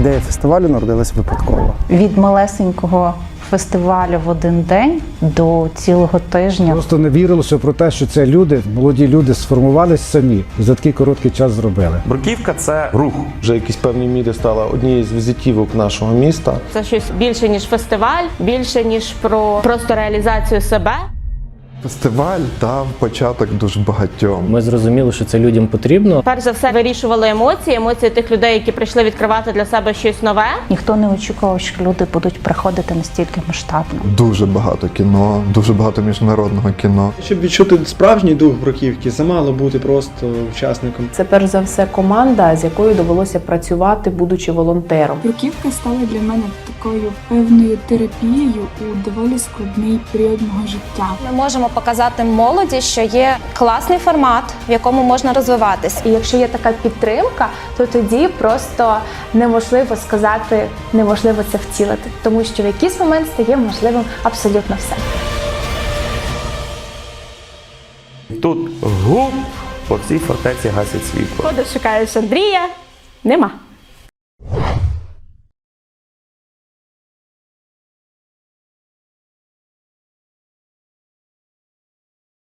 Ідея фестивалю народилась випадково. Від малесенького фестивалю в один день до цілого тижня. Просто не вірилося про те, що це люди, молоді люди сформувались самі і за такий короткий час зробили. Бруківка це рух. вже в якійсь певній мірі стала однією з візитівок нашого міста. Це щось більше ніж фестиваль, більше ніж про просто реалізацію себе. Фестиваль дав початок дуже багатьом. Ми зрозуміли, що це людям потрібно. Перш за все вирішували емоції, емоції тих людей, які прийшли відкривати для себе щось нове. Ніхто не очікував, що люди будуть приходити настільки масштабно. Дуже багато кіно, дуже багато міжнародного кіно. Щоб відчути справжній дух бруківки, замало бути просто учасником. Це перш за все команда, з якою довелося працювати, будучи волонтером. Бруківка стала для мене такою певною терапією у доволі складний період мого життя. Ми можемо показати молоді, що є класний формат, в якому можна розвиватись. І якщо є така підтримка, то тоді просто неможливо сказати, неможливо це втілити, тому що в якийсь момент стає можливим абсолютно все. Тут гуп по всій фортеці гасять світло. Ходиш, шукаєш Андрія, нема.